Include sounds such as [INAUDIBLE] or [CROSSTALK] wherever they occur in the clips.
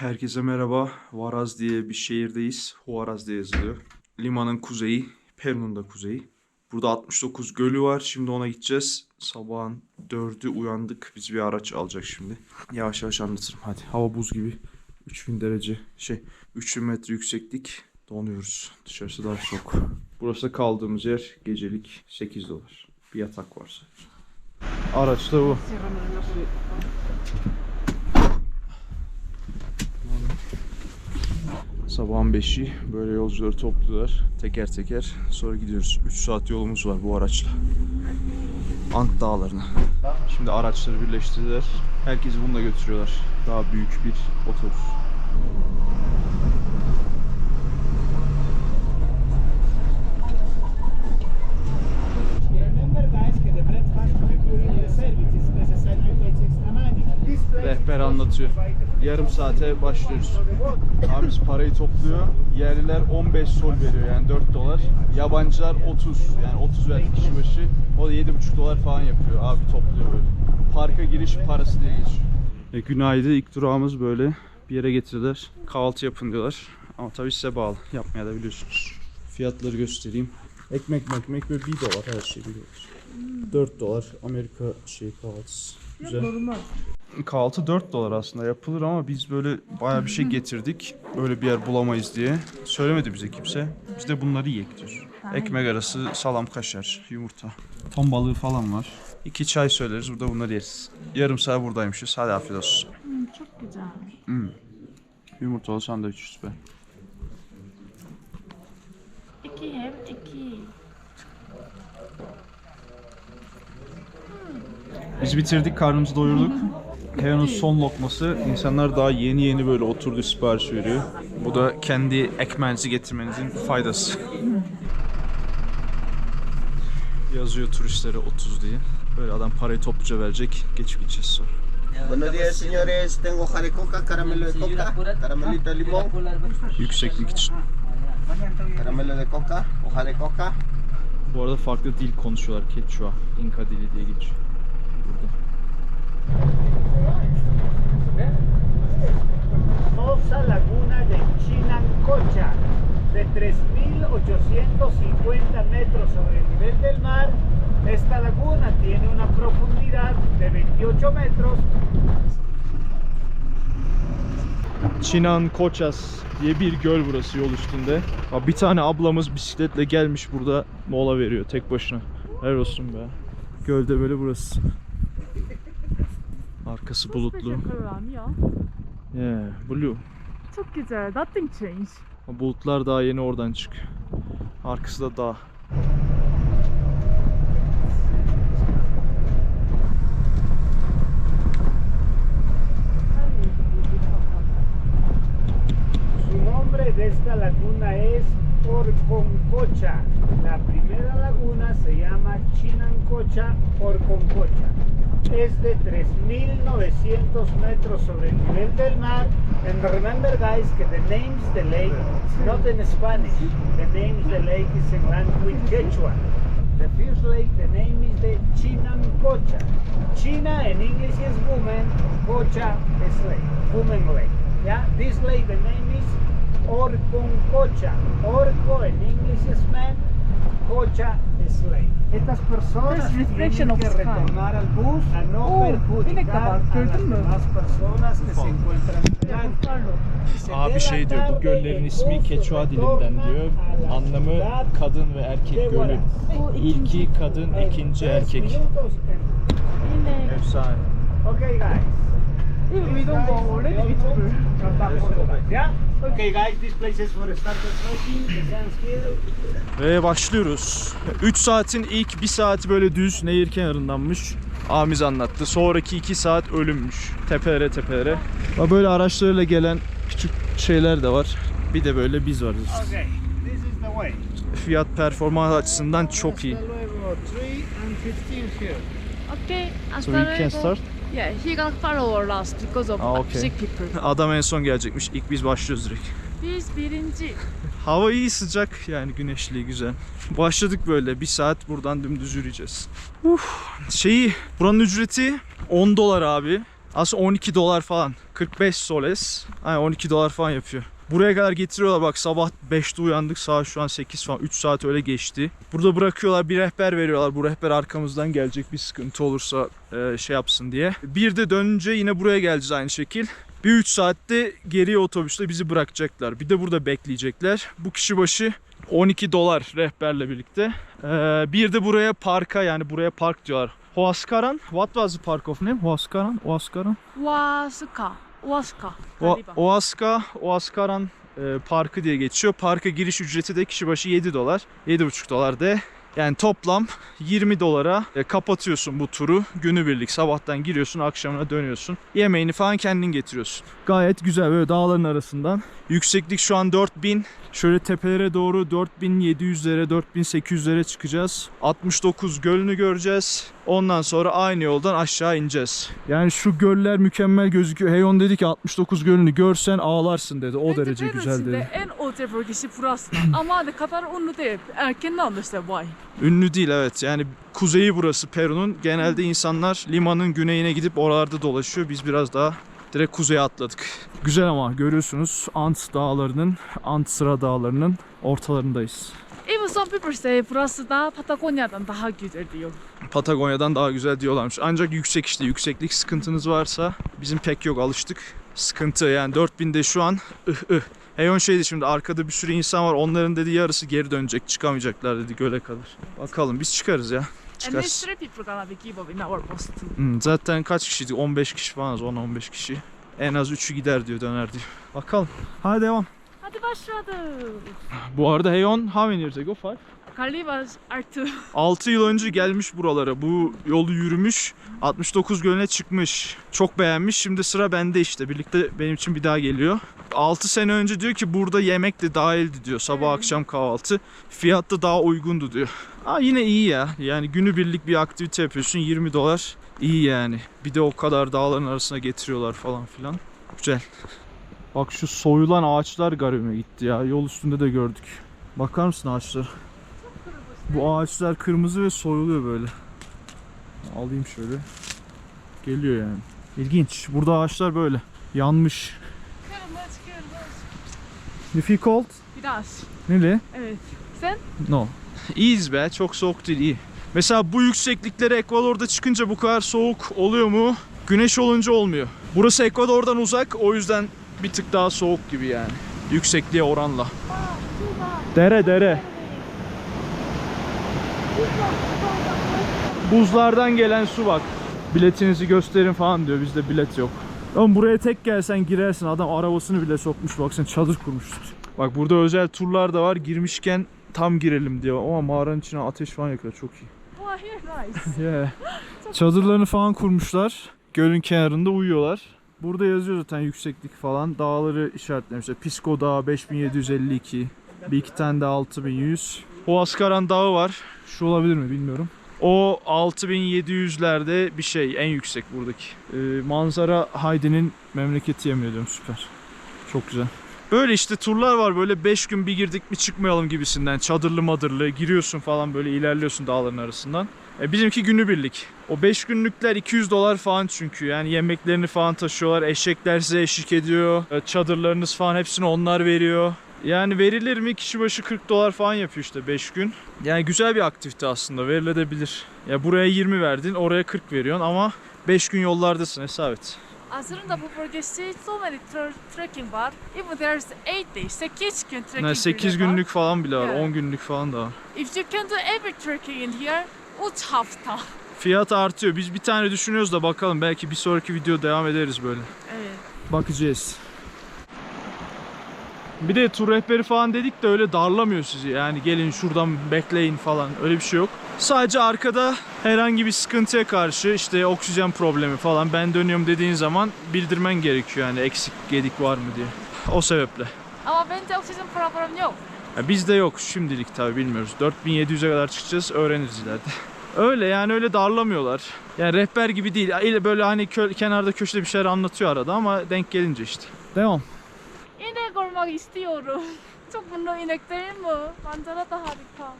Herkese merhaba. Varaz diye bir şehirdeyiz. Huaraz diye yazılıyor. Limanın kuzeyi, Peru'nun da kuzeyi. Burada 69 gölü var. Şimdi ona gideceğiz. Sabahın 4'ü uyandık. Biz bir araç alacak şimdi. Yavaş yavaş anlatırım. Hadi. Hava buz gibi. 3000 derece. Şey 3000 metre yükseklik. Donuyoruz. Dışarısı daha soğuk. Burası kaldığımız yer. Gecelik 8 dolar. Bir yatak var sadece. Araç da bu. Sabahın 5'i böyle yolcuları topluyorlar teker teker. Sonra gidiyoruz. 3 saat yolumuz var bu araçla. Ant dağlarına. Şimdi araçları birleştirdiler. Herkesi bununla götürüyorlar. Daha büyük bir otobüs. Remember guys que the breakfast including the service is necessary to pay extra money. This place Rehber anlatıyor. Yarım saate başlıyoruz. Abimiz parayı topluyor. Yerliler 15 sol veriyor yani 4 dolar. Yabancılar 30 yani 30 verdi kişi başı. O da 7,5 dolar falan yapıyor. Abi topluyor böyle. Parka giriş parası diye geçiyor. E, günaydın ilk durağımız böyle bir yere getirdiler. Kahvaltı yapın diyorlar. Ama tabii size bağlı. Yapmaya da biliyorsunuz. Fiyatları göstereyim. Ekmek ekmek böyle 1 dolar her şey 1 dolar. 4 dolar Amerika şey kahvaltısı. Güzel. Kahvaltı 4 dolar aslında yapılır ama biz böyle bayağı bir şey getirdik. Böyle bir yer bulamayız diye. Söylemedi bize kimse. Biz de bunları yiyek diyoruz. Ekmek arası salam kaşar, yumurta. Ton balığı falan var. İki çay söyleriz burada bunları yeriz. Yarım saat buradaymışız. Hadi afiyet olsun. Çok güzel. Yumurtalı sandviç süper. İki hem iki. Biz bitirdik, karnımızı doyurduk. [LAUGHS] Heyanın son lokması. İnsanlar daha yeni yeni böyle oturdu sipariş veriyor. Bu da kendi ekmeğinizi getirmenizin faydası. [LAUGHS] Yazıyor turistlere 30 diye. Böyle adam parayı topluca verecek. Geçip gideceğiz sonra. Buenos días, señores. Tengo hoja de coca, caramelo de coca, caramelito de limón, Yükseklik için. caramelo de coca, hoja de coca. Bu arada farklı dil konuşuyorlar. Quechua, Inka dili diye geçiyor. Burada. Famosa laguna de Chinancocha, de 3.850 metros sobre el nivel del mar. Esta laguna tiene una profundidad de 28 metros Çinan Koças diye bir göl burası yol üstünde. Bir tane ablamız bisikletle gelmiş burada mola veriyor tek başına. Helal olsun be. Gölde böyle burası. Arkası bulutlu. Yeah, blue. Çok güzel. Nothing change. Bulutlar daha yeni oradan çıkıyor. Arkası da dağ. Su nombre de esta laguna es Orconcocha. La primera laguna se llama Chinancocha Orconcocha. Es de 3.900 metros sobre el nivel del mar. And remember guys que the name's the lake, not in Spanish. The name's the lake is in language Quechua. The first lake, the name is the Chinancocha. China in English is woman, Cocha is lake, woman lake. Yeah, this lake, the name is Orconcocha. Orco in English is man, Cocha. Estas personas There's reflection tienen of que retornar al bus a no Oh, perjudicar a las gördün mü? demás personas que se encuentran Abi şey diyor bu göllerin ismi Quechua dilinden diyor. Anlamı kadın ve erkek gölü. İlki kadın, ikinci erkek. Efsane. Okay, guys. We don't go already. It's full. Yeah? Okay, guys, this place is for starter trekking. The sun's here. Ve başlıyoruz. 3 saatin ilk 1 saati böyle düz nehir kenarındanmış. Amiz anlattı. Sonraki 2 saat ölümmüş. Tepelere tepelere. Ama Böyle araçlarıyla gelen küçük şeyler de var. Bir de böyle biz varız. Okay, this is the way. Fiyat performans açısından çok iyi. Hasta luego, 3 and 15 here. Okay. So we can start. Yeah, he gonna follow us because of Ah, okay. sick people. [LAUGHS] Adam en son gelecekmiş. İlk biz başlıyoruz direkt. Biz birinci. Hava iyi sıcak yani güneşli güzel. Başladık böyle bir saat buradan dümdüz yürüyeceğiz. Uf, şeyi buranın ücreti 10 dolar abi. Aslında 12 dolar falan. 45 soles. Yani 12 dolar falan yapıyor. Buraya kadar getiriyorlar bak sabah 5'te uyandık saat şu an 8 falan 3 saat öyle geçti. Burada bırakıyorlar bir rehber veriyorlar. Bu rehber arkamızdan gelecek bir sıkıntı olursa e, şey yapsın diye. Bir de dönünce yine buraya geleceğiz aynı şekil. Bir 3 saatte geriye otobüsle bizi bırakacaklar. Bir de burada bekleyecekler. Bu kişi başı 12 dolar rehberle birlikte. Ee, bir de buraya parka yani buraya park diyorlar. Huascaran. What was the park of name? Huascaran. Huascaran. Huasca. Huasca. O, Galiba. Oaska, Oaskaran e, Parkı diye geçiyor. Parka giriş ücreti de kişi başı 7 dolar. 7,5 dolar de. Yani toplam 20 dolara e, kapatıyorsun bu turu. Günübirlik sabahtan giriyorsun akşamına dönüyorsun. Yemeğini falan kendin getiriyorsun. Gayet güzel böyle dağların arasından. Yükseklik şu an 4000. Şöyle tepelere doğru 4700'lere 4800'lere çıkacağız. 69 gölünü göreceğiz. Ondan sonra aynı yoldan aşağı ineceğiz. Yani şu göller mükemmel gözüküyor. Heyon dedi ki 69 gölünü görsen ağlarsın dedi. O derece güzel dedi. en otel bölgesi burası. Ama ne kadar ünlü değil. Erken anlaşılıyor vay. Ünlü değil evet. Yani kuzeyi burası Peru'nun. Genelde insanlar limanın güneyine gidip oralarda dolaşıyor. Biz biraz daha direkt kuzeye atladık. Güzel ama görüyorsunuz Ant dağlarının, Ant sıra dağlarının ortalarındayız. Even some people say burası da Patagonya'dan daha güzel diyor. Patagonya'dan daha güzel diyorlarmış. Ancak yüksek işte yükseklik sıkıntınız varsa bizim pek yok alıştık. Sıkıntı yani 4000'de şu an ıh ıh. Heyon şeydi şimdi arkada bir sürü insan var onların dedi yarısı geri dönecek çıkamayacaklar dedi göle kadar. Bakalım biz çıkarız ya. Çıkarız. Hmm, zaten kaç kişiydik? 15 kişi falan 10-15 kişi. En az 3'ü gider diyor döner diyor. Bakalım. Hadi devam. Hadi başladı. Bu arada Heyon how many years ago? Five? Galiba artı. 6 yıl önce gelmiş buralara. Bu yolu yürümüş. 69 gölüne çıkmış. Çok beğenmiş. Şimdi sıra bende işte. Birlikte benim için bir daha geliyor. 6 sene önce diyor ki burada yemek de dahildi diyor. Sabah Evet. akşam kahvaltı. Fiyat da daha uygundu diyor. Aa yine iyi ya. Yani günübirlik bir aktivite yapıyorsun 20 dolar. İyi yani. Bir de o kadar dağların arasına getiriyorlar falan filan. Güzel. Bak şu soyulan ağaçlar garibime gitti ya. Yol üstünde de gördük. Bakar mısın ağaçlara? Bu ağaçlar kırmızı ve soyuluyor böyle. Alayım şöyle. Geliyor yani. İlginç. Burada ağaçlar böyle. Yanmış. Kırmızı kırmızı. Cold? Biraz. Neli? Evet. Sen? No. İyiyiz be. Çok soğuk değil. iyi. Mesela bu yüksekliklere Ekvador'da çıkınca bu kadar soğuk oluyor mu? Güneş olunca olmuyor. Burası Ekvador'dan uzak. O yüzden bir tık daha soğuk gibi yani. Yüksekliğe oranla. Dere dere. Buzlardan gelen su bak. Biletinizi gösterin falan diyor. Bizde bilet yok. Oğlum buraya tek gelsen girersin. Adam arabasını bile sokmuş. Baksana çadır kurmuşlar. Bak burada özel turlar da var. Girmişken tam girelim diyor. Ama mağaranın içine ateş falan yakıyor. Çok iyi. Yeah. [LAUGHS] Çadırlarını falan kurmuşlar. Gölün kenarında uyuyorlar. Burada yazıyor zaten yükseklik falan. Dağları işaretlemişler. Pisco Dağı 5752. Bir iki tane de 6100. Huascaran Dağı var. Şu olabilir mi bilmiyorum. O 6700'lerde bir şey en yüksek buradaki. Ee, manzara Haydi'nin memleketi yemin ediyorum süper. Çok güzel. Böyle işte turlar var böyle 5 gün bir girdik bir çıkmayalım gibisinden. Çadırlı madırlı giriyorsun falan böyle ilerliyorsun dağların arasından. E, bizimki günübirlik. O 5 günlükler 200 dolar falan çünkü. Yani yemeklerini falan taşıyorlar. Eşekler size eşlik ediyor. E, Çadırlarınız falan hepsini onlar veriyor. Yani verilir mi? Kişi başı 40 dolar falan yapıyor işte 5 gün. Yani güzel bir aktivite aslında verilebilir. Ya buraya 20 verdin, oraya 40 veriyorsun ama 5 gün yollardasın hesap et. Aslında bu bölgesi so many trekking var. Even there's 8 days. 8 gün trekking Yani 8 bile var. günlük falan bile var, Evet. 10 günlük falan da var. If you can do every trekking in here, 3 hafta. Fiyat artıyor. Biz bir tane düşünüyoruz da bakalım belki bir sonraki video devam ederiz böyle. Evet. Bakacağız. Bir de tur rehberi falan dedik de öyle darlamıyor sizi. Yani gelin şuradan bekleyin falan öyle bir şey yok. Sadece arkada herhangi bir sıkıntıya karşı işte oksijen problemi falan ben dönüyorum dediğin zaman bildirmen gerekiyor yani eksik gedik var mı diye. O sebeple. Ama bence oksijen problem yok. Ya bizde yok şimdilik tabi bilmiyoruz. 4700'e kadar çıkacağız öğreniriz ileride. [LAUGHS] Öyle yani öyle darlamıyorlar. Yani rehber gibi değil. Öyle böyle hani kö- kenarda köşede bir şeyler anlatıyor arada ama denk gelince işte. Devam. Olmak istiyorum. [LAUGHS] Çok bunun inek değil mi? Manzara da harika.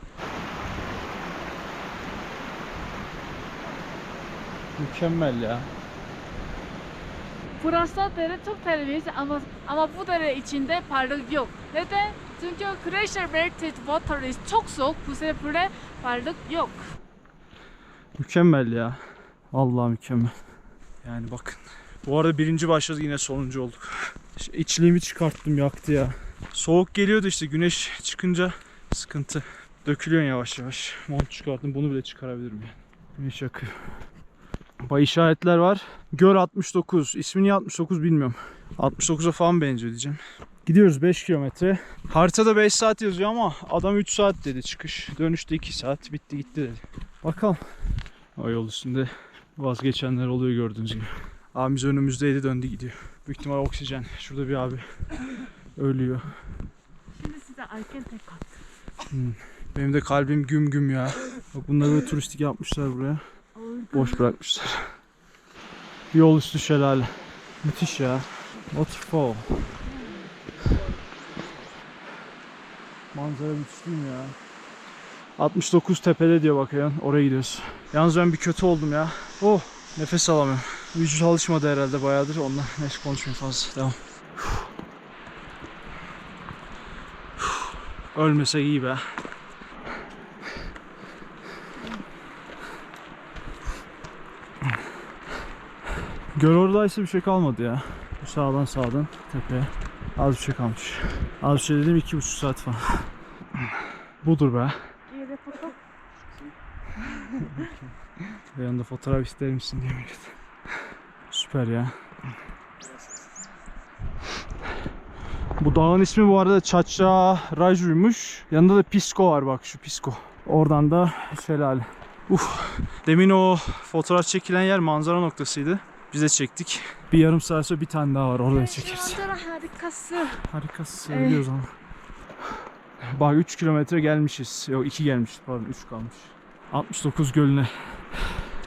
Mükemmel ya. Burası dere çok temiz ama ama bu dere içinde balık yok. Neden? Çünkü glacier melted water is çok soğuk. Bu sebeple balık yok. Mükemmel ya. Vallahi mükemmel. Yani bakın. Bu arada birinci başladı yine sonuncu olduk. İşte İçliğimi çıkarttım yaktı ya. Soğuk geliyordu işte güneş çıkınca sıkıntı. Dökülüyorsun yavaş yavaş. Mont çıkarttım bunu bile çıkarabilirim yani. Güneş yakıyor. Bay işaretler var. Göl 69. İsmi niye 69 bilmiyorum. 69'a falan benziyor diyeceğim. Gidiyoruz 5 kilometre. Haritada 5 saat yazıyor ama adam 3 saat dedi çıkış. Dönüşte 2 saat. Bitti gitti dedi. Bakalım. O yol üstünde vazgeçenler oluyor gördüğünüz gibi. Abimiz önümüzdeydi döndü gidiyor. Büyük ihtimal oksijen. Şurada bir abi ölüyor. Şimdi size erken tek at. Benim de kalbim güm güm ya. Bak bunları böyle turistik yapmışlar buraya. Boş bırakmışlar. Bir yol üstü şelale. Müthiş ya. Waterfall. Manzara müthiş değil mi ya? 69 tepede diyor bakayım. Oraya gidiyoruz. Yalnız ben bir kötü oldum ya. Oh nefes alamıyorum. Vücut alışmadı herhalde bayağıdır ondan. [LAUGHS] Neyse konuşmayayım fazla. Devam. Ölmesek iyi be. Göl oradaysa bir şey kalmadı ya. Sağdan sağdan tepeye. Az bir şey kalmış. Az bir şey dedim iki buçuk saat falan. Budur be. Bir [LAUGHS] yanında fotoğraf ister misin diye millet. Süper ya. Bu dağın ismi bu arada Çaça Raju'ymuş. Yanında da Pisko var bak şu Pisko. Oradan da şelale. Uf. Demin o fotoğraf çekilen yer manzara noktasıydı. Biz de çektik. Bir yarım saat sonra bir tane daha var orada çekeriz. Manzara harikası. Harikası Evet. biliyoruz ama. Bak 3 kilometre gelmişiz. Yok 2 gelmişiz pardon 3 kalmış. 69 gölüne.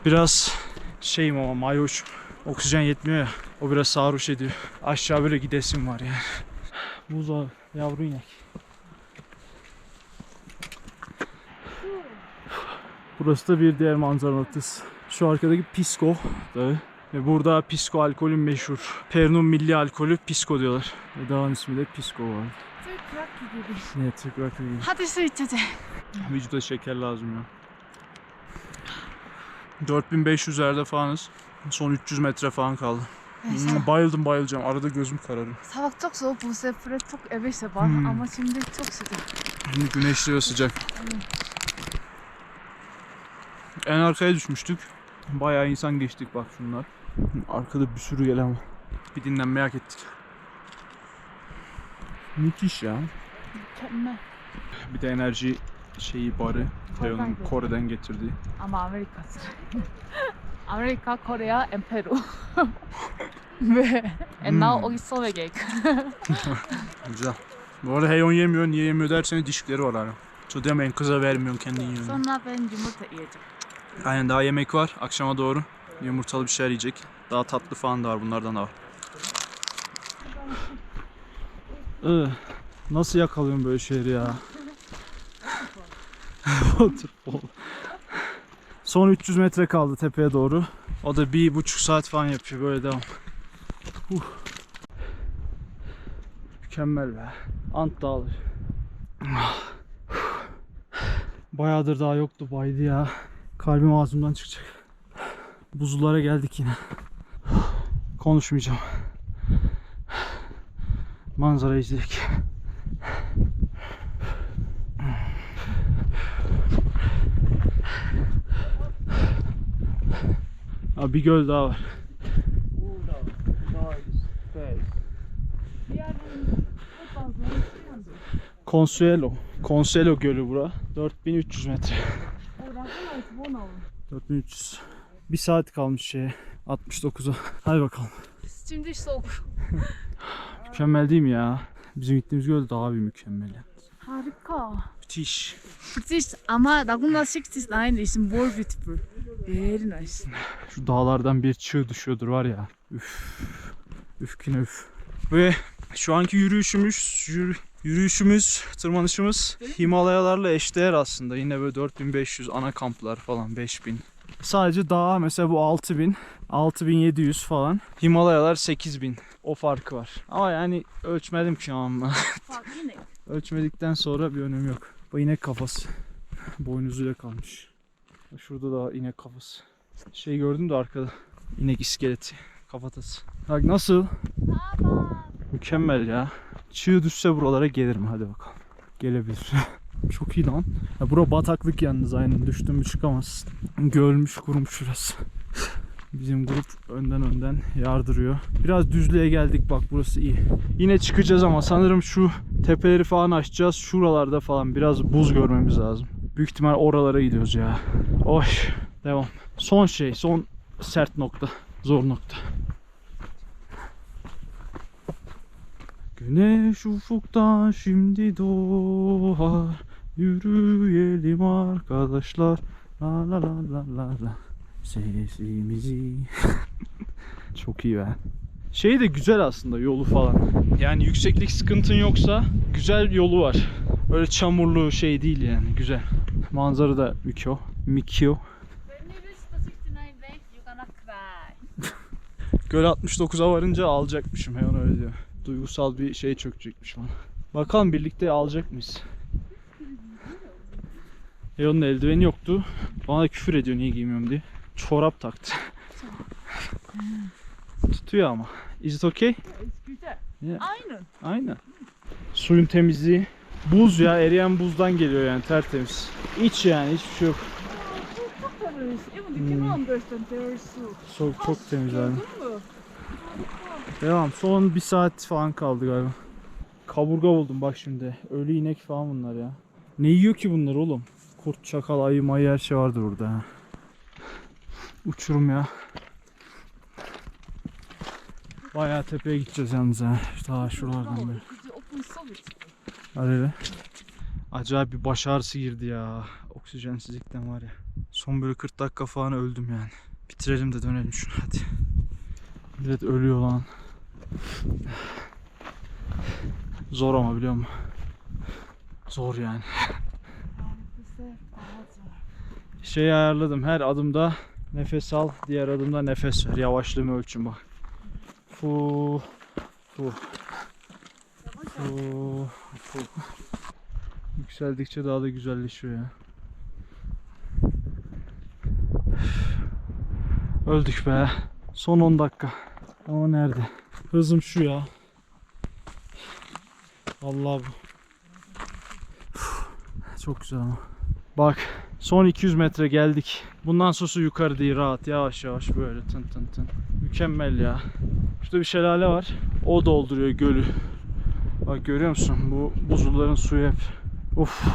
Biraz şeyim ama mayoş. Oksijen yetmiyor ya. O biraz sarhoş ediyor. Aşağı böyle gidesim var yani. Buza yavru inek. Burası da bir diğer manzara noktası. Şu arkadaki Pisco Dağı. Ve burada Pisco alkolü meşhur. Pernod milli alkolü Pisco diyorlar. Ve dağın ismi de Pisco var. Tıkrak gibi. Evet tekrar gibi. Hadi su içeceğiz. Vücuda şeker lazım ya. 4500'lerde falanız. Son 300 metre falan kaldı. Hmm, bayıldım bayılacağım. Arada gözüm kararıyor. Sabah çok soğuk bu sefer çok evet var Hmm. ama şimdi çok sıcak. Şimdi güneşli ve sıcak. En arkaya düşmüştük. Bayağı insan geçtik bak şunlar. Arkada bir sürü gelen var. Bir dinlenmeyi hak ettik. Müthiş ya. Mükemmel. Bir de enerji şeyi barı. Kore'den. Kore'den getirdiği. Ama Amerika'sı. [LAUGHS] Amerika, Kore, and Peru. [LAUGHS] Ve and now Hmm. also vegan. [LAUGHS] Güzel. Bu arada heyon yemiyor. Niye yemiyor derseniz dişikleri var hala. So demeyin kıza vermiyorsun kendin yiyorsun. Sonra ben yumurta yiyeceğim. Aynen daha yemek var. Akşama doğru yumurtalı bir şeyler yiyecek. Daha tatlı falan da var. Bunlardan da var. Nasıl yakalıyorum böyle şeyleri ya? [LAUGHS] Waterfall. Son 300 metre kaldı tepeye doğru. O da bir buçuk saat falan yapıyor böyle devam. Uh. Mükemmel be. Ant dağları. Bayağıdır daha yoktu baydı ya. Kalbim ağzımdan çıkacak. Buzullara geldik yine. Konuşmayacağım. Manzara izledik. Abi bir göl daha var. Consuelo. Consuelo gölü bura. 4300 metre. 4300. Bir saat kalmış şeye. 69'a. Hadi bakalım. Şimdi soğuk. Mükemmel değil mi ya? Bizim gittiğimiz göl daha bir mükemmel. Harika. Müthiş. British ama Laguna 69 is more beautiful. Very nice. Şu dağlardan bir çığ düşüyordur var ya. Üf. Üf yine üf. Ve şu anki yürüyüşümüz, yürü- yürüyüşümüz, tırmanışımız Himalayalarla eşdeğer aslında. Yine böyle 4500 ana kamplar falan 5000. Sadece dağ mesela bu 6000, 6700 falan. Himalayalar 8000. O farkı var. Ama yani ölçmedim ki ama. Fark inek. Ölçmedikten sonra bir önemi yok. Bu inek kafası. Boynuzuyla kalmış. Şurada da inek kafası. Şey gördüm de arkada. İnek iskeleti. Kafatası. Bak nasıl? Mükemmel ya. Çığ düşse buralara gelirim hadi bakalım. Gelebilir. [LAUGHS] Çok iyi lan. Ya bura bataklık yalnız aynen. Düştün mü çıkamazsın. Gölmüş kurumuş şurası. Bizim grup önden önden yardırıyor. Biraz düzlüğe geldik bak burası iyi. Yine çıkacağız ama sanırım şu tepeleri falan aşacağız. Şuralarda falan biraz buz görmemiz lazım. Büyük ihtimal oralara gidiyoruz ya. Oy devam. Son şey son sert nokta. Zor nokta. Güneş ufukta şimdi doğar. Yürüyelim arkadaşlar. La la la la la la. Sesimizi. [LAUGHS] Çok iyi be. Şey de güzel aslında yolu falan. Yani yükseklik sıkıntın yoksa güzel yolu var. Öyle çamurlu şey değil yani güzel. Manzara da. Mikio. When you reach the 69 lake, [LAUGHS] you're gonna cry. Göl 69'a varınca alacakmışım hemen öyle diyor. Duygusal bir şey çökecekmiş bana. Bakalım birlikte alacak mıyız? Leon'un eldiveni yoktu. Bana küfür ediyor niye giymiyorum diye. Çorap taktı. Tutuyor ama. Is it okay? Güzel. Yeah. Aynı. Aynen. Suyun temizliği. Buz ya eriyen buzdan geliyor yani tertemiz. İç yani hiçbir şey yok. Hmm. soup. Çok, temiz abi. Devam. Son bir saat falan kaldı galiba. Kaburga buldum bak şimdi. Ölü inek falan bunlar ya. Ne yiyor ki bunlar oğlum? Kurt, çakal, ayı, mayı her şey vardır orada. ha. Uçurum ya. Bayağı tepeye gideceğiz yalnız ha. Daha şuralardan solid? Arada. Acayip bir baş ağrısı girdi ya. Oksijensizlikten var ya. Son böyle 40 dakika falan öldüm yani. Bitirelim de dönelim şunu hadi. Millet ölüyor lan. Zor ama biliyor musun? Zor yani. Şey ayarladım her adımda nefes al, diğer adımda nefes ver. Yavaşlığımı ölçün bak. Fu, fu, fu, fu. Yükseldikçe daha da güzelleşiyor ya. Öldük be. Son 10 dakika. Ama nerede? Hızım şu ya. Vallahi bu. Çok güzel ama. Bak son 200 metre geldik. Bundan sonrası yukarı değil rahat yavaş yavaş böyle tın tın tın. Mükemmel ya. Şurada bir şelale var. O dolduruyor gölü. Bak görüyor musun? Bu buzulların suyu hep. Uf.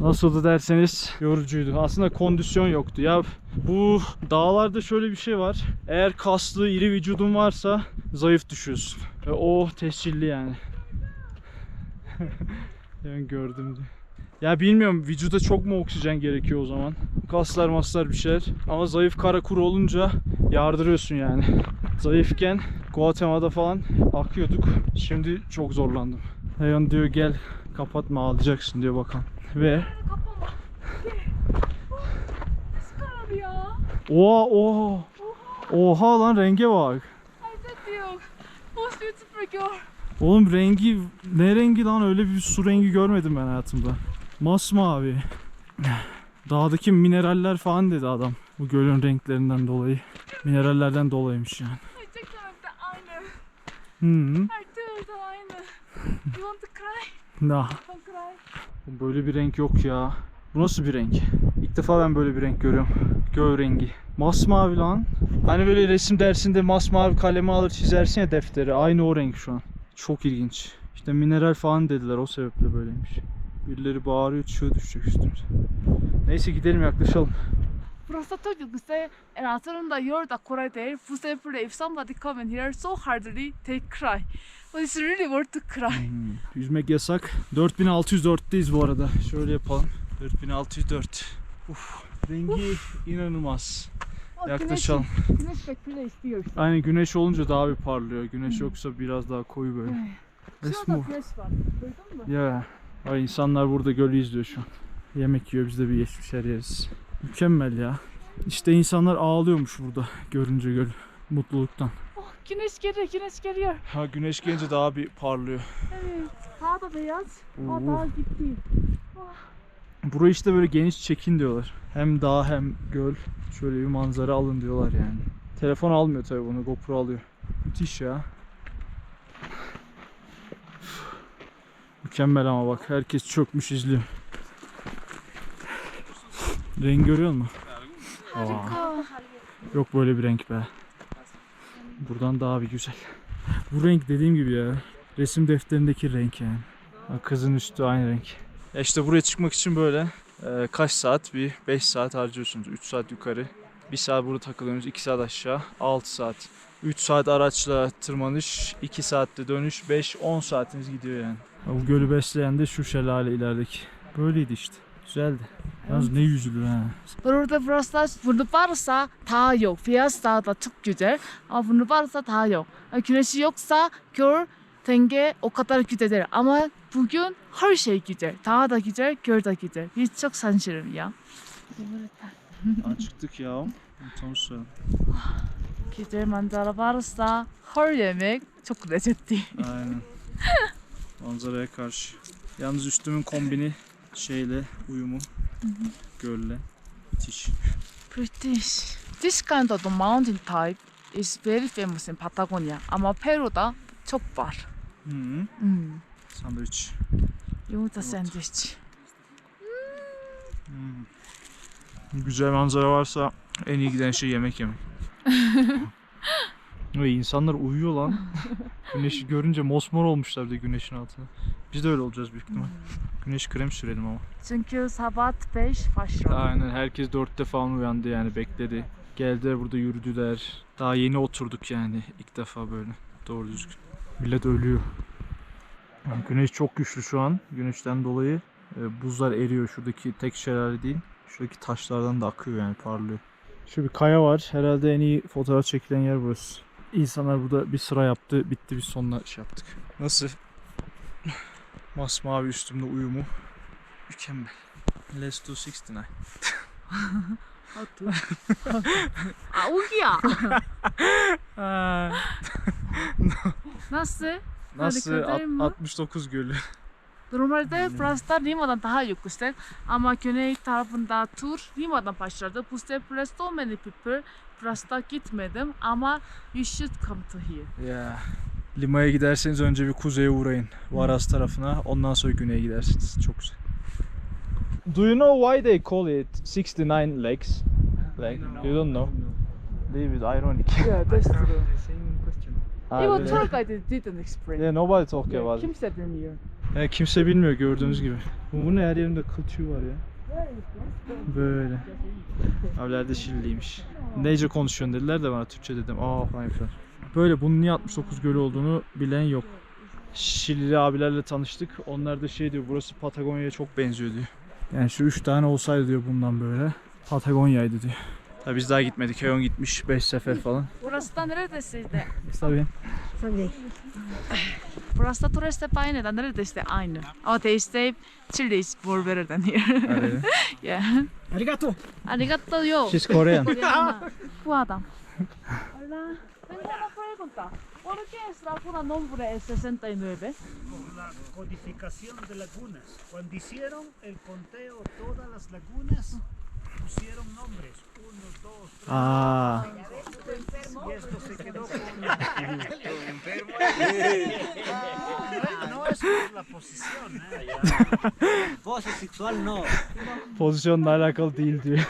Nasıldı derseniz yorucuydu. Aslında kondisyon yoktu. Ya bu dağlarda şöyle bir şey var. Eğer kaslı, iri vücudun varsa zayıf düşüyorsun. Ve o tescilli yani. [LAUGHS] ben gördüm diye. Ya bilmiyorum vücuda çok mu oksijen gerekiyor o zaman? Kaslar maslar bir şeyler. Ama zayıf kara kuru olunca yardırıyorsun yani. Zayıfken Guatemala'da falan akıyorduk. Şimdi çok zorlandım. Leon diyor gel kapatma ağlayacaksın diyor bakalım. Ve oha oha oha lan renge bak. Oğlum rengi ne rengi lan öyle bir su rengi görmedim ben hayatımda. Masmavi. Dağdaki mineraller falan dedi adam. Bu gölün renklerinden dolayı. Minerallerden dolayıymış yani. Gerçekten de aynı. Hı Her türlü aynı. You want to cry? Nah. Böyle bir renk yok ya. Bu nasıl bir renk? İlk defa ben böyle bir renk görüyorum. Göl rengi. Masmavi lan. Hani böyle resim dersinde masmavi kalemi alır çizersin ya defteri. Aynı o renk şu an. Çok ilginç. İşte mineral falan dediler o sebeple böyleymiş. Birileri bağırıyor çığ düşecek üstümüze. Neyse gidelim yaklaşalım. プラストックス and assume that you're the correct there for example if somebody come in here so hardly take cry. But it's really worth to cry. Hmm, yüzmek yasak. 4604'teyiz bu arada. Şöyle yapalım. 4604 Uf, rengi Uf. inanılmaz. O, yaklaşalım. güneş, güneş bekle istiyorsun aynen güneş olunca daha bir parlıyor. Güneş hmm. yoksa biraz daha koyu böyle. Şurada güneş var. Gördün mü? Yeah. Ay insanlar burada gölü izliyor şu an. Yemek yiyor biz de bir geçmiş yer yeriz. Mükemmel ya. İşte insanlar ağlıyormuş burada görünce göl mutluluktan. Oh, güneş geliyor, güneş geliyor. Ha güneş gelince daha bir parlıyor. Evet, daha da beyaz. Oo. daha gitti. Burayı işte böyle geniş çekin diyorlar. Hem dağ hem göl. Şöyle bir manzara alın diyorlar yani. Telefon almıyor tabii bunu GoPro alıyor. Müthiş ya. Mükemmel ama bak herkes çökmüş izliyor. Renk görüyor musun? Aa, yok böyle bir renk be. Buradan daha bir güzel. Bu renk dediğim gibi ya. Resim defterindeki renk yani. Kızın üstü aynı renk. Ya işte buraya çıkmak için böyle e, kaç saat? Bir 5 saat harcıyorsunuz. 3 saat yukarı. 1 saat burada takılıyorsunuz. 2 saat aşağı. 6 saat. 3 saat araçla tırmanış. 2 saatte dönüş. 5-10 saatiniz gidiyor yani. Bu gölü besleyen de şu şelale ilerideki. Böyleydi işte. Güzeldi. Yalnız ne yüzülür ha. Burada burası bunu varsa daha yok. Beyaz daha da çok güzel. Ama bunu varsa daha yok. Güneşi yoksa göl denge o kadar güzel değil. Ama bugün her şey güzel. Daha da güzel, göl de güzel. Biz çok şanslıyım ya. Ha, çıktık ya. Tanışsa. Güzel manzara varsa her yemek çok lezzetli. Aynen. [LAUGHS] Manzaraya karşı. Yalnız üstümün kombini şeyle uyumu. Gölle. Müthiş. British. This kind of mountain type is very famous in Patagonia. Ama Peru'da çok var. Hı -hı. Hmm. Sandviç. Yumurta sandviç. Güzel manzara varsa en iyi giden şey yemek yemek. [LAUGHS] Ve insanlar uyuyor lan. [LAUGHS] Güneşi görünce mosmor olmuşlar de güneşin altına. Biz de öyle olacağız büyük ihtimal. Güneş krem sürelim ama. Çünkü sabah 5 başlıyor. Aynen herkes dörtte falan uyandı yani bekledi. Geldiler burada yürüdüler. Daha yeni oturduk yani ilk defa böyle doğru düzgün. Millet ölüyor. Yani Güneş çok güçlü şu an. Güneşten dolayı e, buzlar eriyor. Şuradaki tek şelale değil. Şuradaki taşlardan da akıyor yani parlıyor. Şu bir kaya var. Herhalde en iyi fotoğraf çekilen yer burası. İnsanlar burada bir sıra yaptı. Bitti biz sonuna şey yaptık. Nasıl? Masmavi üstümde uyumu. Mükemmel. Let's do 69. Hatu. Augia. Nasıl? Nasıl? At, 69 gölü. Normalde burası Lima'dan daha yüksek ama güney tarafında tur Lima'dan başladı. Bu sefer so many people burası gitmedim ama you should come to here. Ya. Lima'ya giderseniz önce bir kuzeye uğrayın. Varas tarafına. Ondan sonra güneye gidersiniz. Çok güzel. Do you know why they call it 69 legs? Like, you don't know? Leave it ironic. [LAUGHS] Yeah, that's true. Ha, Even tour guide didn't explain. Yeah, nobody talk about it. Kimse bilmiyor. Ya kimse bilmiyor gördüğünüz gibi. Bu, bu ne her yerinde kıl tüy var ya. Böyle. Abiler de Şililiymiş. Neyce konuşuyorsun dediler de bana Türkçe dedim. Aa falan yapıyorlar. Böyle bunun niye 69 gölü olduğunu bilen yok. Şilili abilerle tanıştık. Onlar da şey diyor burası Patagonya'ya çok benziyor diyor. Yani şu üç tane olsaydı diyor bundan böyle. Patagonya'ydı diyor. Tabii biz daha gitmedik. Heyon gitmiş 5 sefer falan. Burası da neredesiydi? Tabii. Burası da turist hep aynı da neredeyse aynı. Ama they say Chile is more better than here. Öyle. yeah. Arigato. Arigato She's Korean. Guada. Hola. Tengo una pregunta. ¿Por qué es Nombre es 69? Por la codificación de lagunas. Cuando hicieron el conteo todas las lagunas, pusieron nombres. Uno, dos, tres. Aa. Y esto se quedó con... [LAUGHS] no, no es por la posición, ¿eh? Pose [LAUGHS] sexual no. Pozisyonla alakalı değil diyor.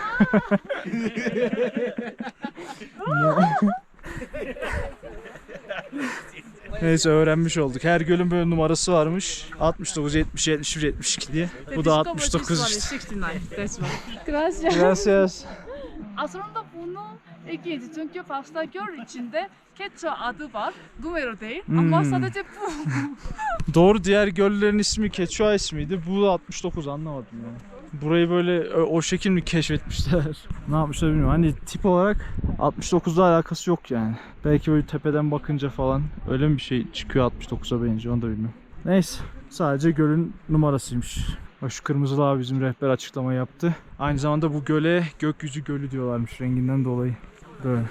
Neyse öğrenmiş olduk. Her gölün böyle numarası varmış. 69, 70, 71, 72 diye. Bu da 69 işte. 69. That's why. Gracias. Gracias. Aslında bunu ilginç çünkü başta göl içinde Quechua adı var. Numero değil ama Hmm. sadece bu. Doğru diğer göllerin ismi Quechua ismiydi. Bu da 69 anlamadım yani. Burayı böyle ö- o şekil mi keşfetmişler? [LAUGHS] ne yapmışlar bilmiyorum. Hani tip olarak 69'la alakası yok yani. Belki böyle tepeden bakınca falan öyle mi bir şey çıkıyor 69'a benziyor onu da bilmiyorum. Neyse sadece gölün numarasıymış. Bak şu kırmızılı abi bizim rehber açıklama yaptı. Aynı zamanda bu göle gökyüzü gölü diyorlarmış renginden dolayı. Böyle.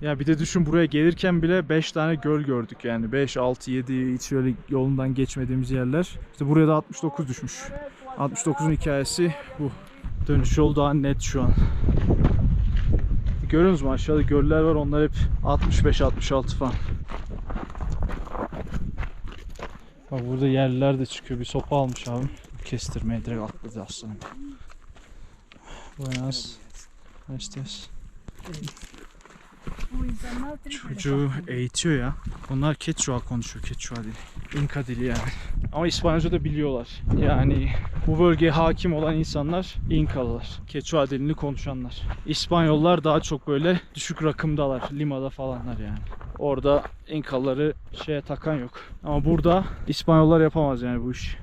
Ya bir de düşün buraya gelirken bile 5 tane göl gördük yani. 5, 6, 7 hiç öyle yolundan geçmediğimiz yerler. İşte buraya da 69 düşmüş. 69'un hikayesi bu. Dönüş yolu daha net şu an. Görüyorsunuz mu aşağıda göller var onlar hep 65-66 falan. Bak burada yerliler de çıkıyor. Bir sopa almış abim. Kestirmeye direkt atladı aslanım. Buenas. Bu insanlar Çocuğu eğitiyor ya. Onlar Quechua konuşuyor. Quechua dili. İnka dili yani. Ama İspanyolca da biliyorlar. Yani bu bölgeye hakim olan insanlar İnkalılar. Quechua dilini konuşanlar. İspanyollar daha çok böyle düşük rakımdalar. Limada falanlar yani. Orada İnkalıları şeye takan yok. Ama burada İspanyollar yapamaz yani bu işi.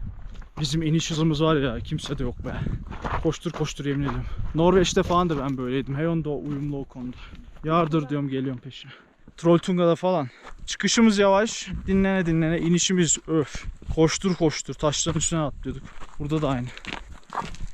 Bizim iniş hızımız var ya kimse de yok be. Koştur koştur yemin ediyorum. Norveç'te falan da ben böyleydim. Heyon da uyumlu o konuda. Yardır diyorum geliyorum peşine. Trolltunga'da falan. Çıkışımız yavaş. Dinlene dinlene. inişimiz öf. Koştur koştur. Taşların üstüne atlıyorduk. Burada da aynı.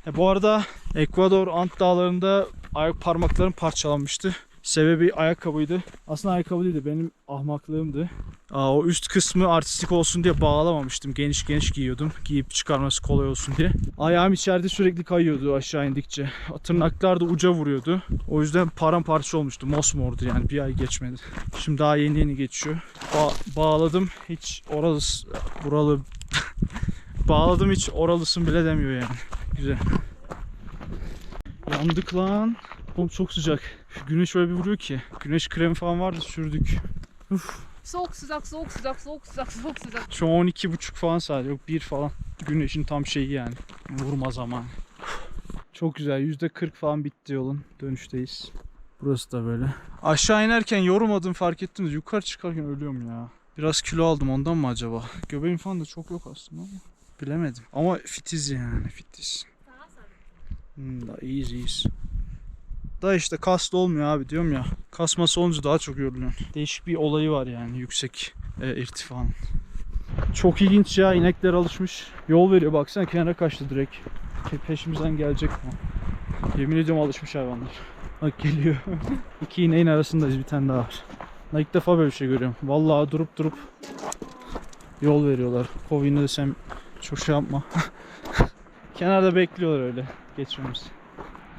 E, bu arada Ekvador Ant Dağları'nda ayak parmaklarım parçalanmıştı. Sebebi ayakkabıydı. Aslında ayakkabı değildi. Benim ahmaklığımdı. Aa, o üst kısmı artistik olsun diye bağlamamıştım. Geniş geniş giyiyordum. Giyip çıkarması kolay olsun diye. Ayağım içeride sürekli kayıyordu aşağı indikçe. Tırnaklar da uca vuruyordu. O yüzden paramparça olmuştu. Mosmordu yani. Bir ay geçmedi. Şimdi daha yeni yeni geçiyor. Ba- bağladım. Hiç oralısı, buralı [LAUGHS] bağladım hiç oralısın bile demiyor yani. Güzel. Yandık lan. Oğlum çok sıcak. Şu güneş öyle bir vuruyor ki. Güneş kremi falan vardı sürdük. Soğuk sıcak soğuk sıcak soğuk sıcak soğuk sıcak. Şu an 12.30 falan saat yok 1 falan. Güneşin tam şeyi yani. Vurma zamanı. Çok güzel %40 falan bitti yolun. Dönüşteyiz. Burası da böyle. Aşağı inerken yorulmadım fark ettiniz. Yukarı çıkarken ölüyorum ya. Biraz kilo aldım ondan mı acaba? Göbeğim falan da çok yok aslında ama. Bilemedim. Ama fitiz yani fitiz. Hmm, da iyiyiz iyiyiz. Da işte kaslı olmuyor abi diyorum ya. Kasması olunca daha çok yoruluyorsun. Değişik bir olayı var yani yüksek e, irtifanın. Çok ilginç ya inekler alışmış. Yol veriyor baksana kenara kaçtı direkt. Pe- Peşimizden gelecek mi? Yemin ediyorum alışmış hayvanlar. Bak geliyor. [LAUGHS] İki ineğin arasındayız bir tane daha var. Ben ilk defa böyle bir şey görüyorum. Vallahi durup durup yol veriyorlar. Kovin'e desem çok şey yapma. [LAUGHS] Kenarda bekliyorlar öyle geçmemiz.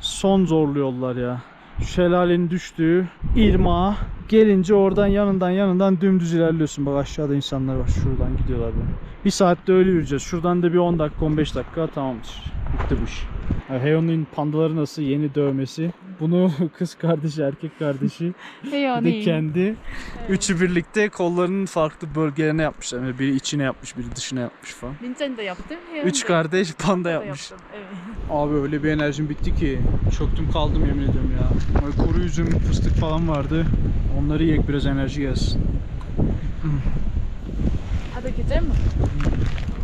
Son zorlu yollar ya. Şelalenin düştüğü irmağa gelince oradan yanından yanından dümdüz ilerliyorsun. Bak aşağıda insanlar var. Şuradan gidiyorlar böyle. Bir saatte öyle yürüyeceğiz. Şuradan da bir 10 dakika 15 dakika tamamdır. Bitti bu iş. Heyon'un pandaları nasıl yeni dövmesi. Bunu [LAUGHS] kız kardeşi, erkek kardeşi [LAUGHS] bir de kendi. Evet. Üçü birlikte kollarının farklı bölgelerine yapmışlar. Yani biri içine yapmış, biri dışına yapmış falan. Linçen de yaptı. Heyon'da. Üç kardeş panda yapmış. Evet. Abi öyle bir enerjim bitti ki çöktüm kaldım yemin ediyorum ya. Böyle kuru üzüm, fıstık falan vardı. Onları yiyek biraz enerji gelsin. Hadi gidelim mi?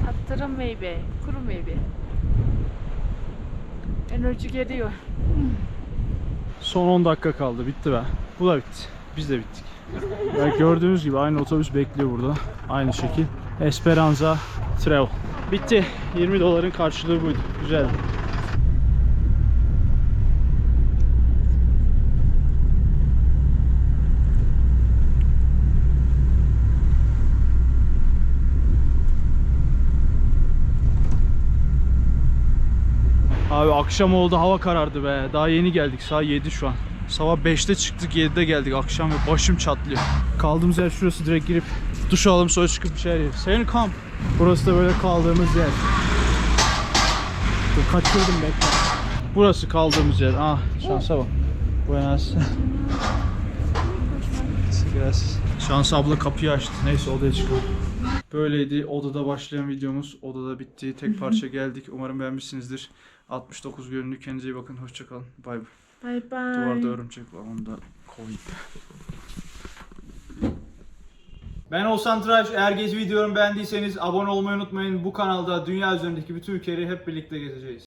Attırın meyve, kuru meyve. Enerji geliyor. Son 10 dakika kaldı bitti be. Bu da bitti. Biz de bittik. Ya gördüğünüz gibi aynı otobüs bekliyor burada. Aynı şekil. Esperanza Travel. Bitti. 20 doların karşılığı buydu. Güzel. Abi akşam oldu hava karardı be. Daha yeni geldik. Saat 7 şu an. Sabah 5'te çıktık 7'de geldik akşam ve başım çatlıyor. Kaldığımız yer şurası direkt girip duş alalım sonra çıkıp bir şeyler yiyelim. Senin kamp. Burası da böyle kaldığımız yer. Dur, kaçırdım bekle. Burası kaldığımız yer. Ah şansa bak. Buenas. [LAUGHS] Gracias. Şans abla kapıyı açtı. Neyse odaya çıkalım. Böyleydi odada başlayan videomuz. Odada bitti. Tek parça [LAUGHS] geldik. Umarım beğenmişsinizdir. 69 görünüyor. Kendinize iyi bakın. Hoşçakalın. Bay bay. Bye bye. Duvarda örümcek var. Onu da koyayım. Ben Oğuzhan Tıraş. Eğer gezi videomu beğendiyseniz abone olmayı unutmayın. Bu kanalda dünya üzerindeki bütün ülkeleri hep birlikte gezeceğiz.